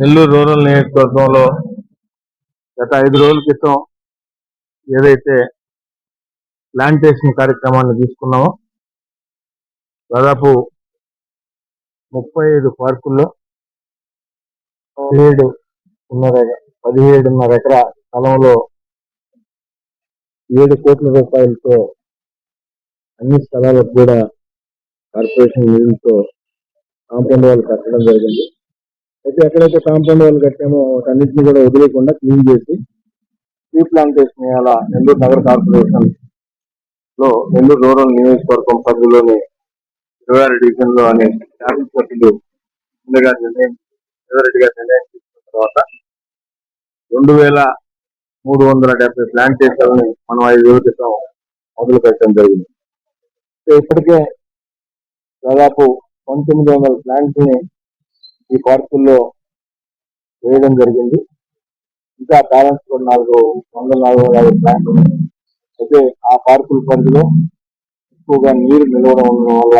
Nellore rural నియోజకవర్గంలో గత ఐదు రోజుల క్రితం ఏదైతే ప్లాంటేషన్ కార్యక్రమాన్ని తీసుకున్నామో దాదాపు ముప్పై ఐదు పార్కుల్లో పదిహేడు పదిహేడున్నర ఎకరా స్థలంలో ఏడు కోట్ల రూపాయలతో అన్ని స్థలాలకు కూడా కార్పొరేషన్ నిధులతో కాంపౌండ్ వాళ్ళు కట్టడం జరిగింది. అయితే ఎక్కడైతే కాంపౌండ్ వాళ్ళు కట్టామో వాటన్నింటినీ కూడా వదిలేకుండా క్లీన్ చేసి ట్రీ ప్లాంటేషన్ అలా నెల్లూరు నగర కార్పొరేషన్లో నెల్లూరు రూరల్ నియోజకవర్గం పరిధిలోని ఇరవై ఆరు డివిజన్లో అనే శాసనసభ్యులు ముందుగా నిర్ణయం రెడ్డి గారు నిర్ణయం తీసుకున్న తర్వాత రెండు వేల మూడు వందల డెబ్బై ప్లాంటేషన్లని మనం ఐదు రోజుల క్రితం మొదలు పెట్టడం జరిగింది. సో ఇప్పటికే దాదాపు పంతొమ్మిది వందల ప్లాంట్స్ని ఈ పార్కుల్లో వేయడం జరిగింది. ఇంకా బ్యాలెన్స్ కూడా నాలుగు వందల నాలుగు వందల యాభై ప్లాంట్లు ఉన్నాయి అయితే ఆ పార్కుల పరిధిలో ఎక్కువగా నీరు నిలవడం ఉండడం వల్ల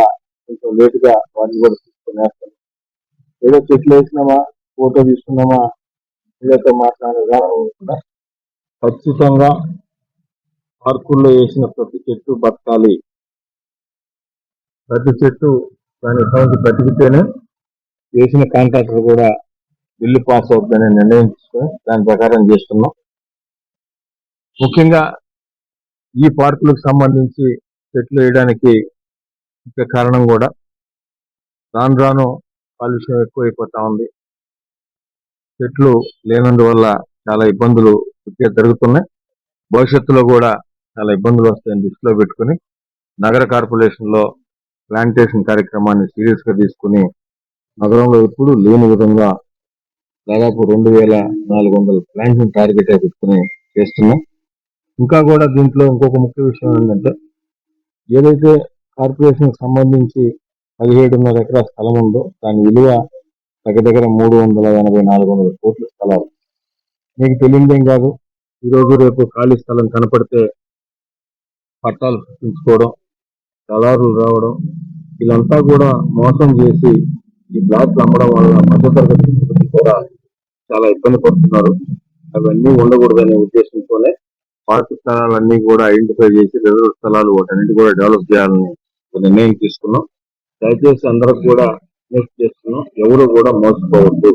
కొంచెం లేటుగా వాటిని కూడా తీసుకునేస్తాం ఏదో చెట్లు వేసినామా ఫోటో తీసుకున్నామా వీళ్ళతో మాట్లాడే విధానం కూడా ఖచ్చితంగా పార్కుల్లో వేసిన ప్రతి చెట్టు బతకాలి. ప్రతి చెట్టు దాని సంవత్సరం బ్రతికితేనే వేసిన కాంట్రాక్టర్ కూడా బిల్లు పాస్ అవుతుందని నిర్ణయం తీసుకొని దాని ప్రకారం చేస్తున్నాం. ముఖ్యంగా ఈ పార్కులకు సంబంధించి చెట్లు వేయడానికి ముఖ్య కారణం కూడా రాను రాను కాలుష్యం ఎక్కువైపోతా ఉంది. చెట్లు లేనందువల్ల చాలా ఇబ్బందులు ఇప్పటికే జరుగుతున్నాయి. భవిష్యత్తులో కూడా చాలా ఇబ్బందులు వస్తాయని దృష్టిలో పెట్టుకుని నగర కార్పొరేషన్లో ప్లాంటేషన్ కార్యక్రమాన్ని సీరియస్గా తీసుకుని నగరంలో ఎప్పుడు లేని విధంగా దాదాపు రెండు వేల నాలుగు వందల ప్లాంట్స్ టార్గెట్ పెట్టుకుని చేస్తున్నాం. ఇంకా కూడా దీంట్లో ఇంకొక ముఖ్య విషయం ఏంటంటే ఏదైతే కార్పొరేషన్కి సంబంధించి పదిహేడున్నర ఎకరా స్థలం ఉందో దాని విలువ దగ్గర దగ్గర మూడు వందల ఎనభై నాలుగు వందల కోట్ల స్థలాలు. మీకు తెలియదేం కాదు ఈరోజు రేపు ఖాళీ స్థలం కనపడితే పట్టాలు సృష్టించుకోవడం దళారులు రావడం వీళ్ళంతా కూడా మోసం చేసి ఈ బ్లాక్లు అమ్మడం వల్ల మధ్యతరగతి కూడా చాలా ఇబ్బంది పడుతున్నారు. అవన్నీ ఉండకూడదనే ఉద్దేశంతోనే పార్క్ స్థలాలన్నీ కూడా ఐడెంటిఫై చేసి రిజర్వ్ స్థలాలు వాటన్నిటి కూడా డెవలప్ చేయాలని నిర్ణయం తీసుకున్నాం. దయచేసి అందరికి కూడా నెక్స్ట్ చేస్తున్నాం. ఎవరు కూడా మోసపోవద్దు.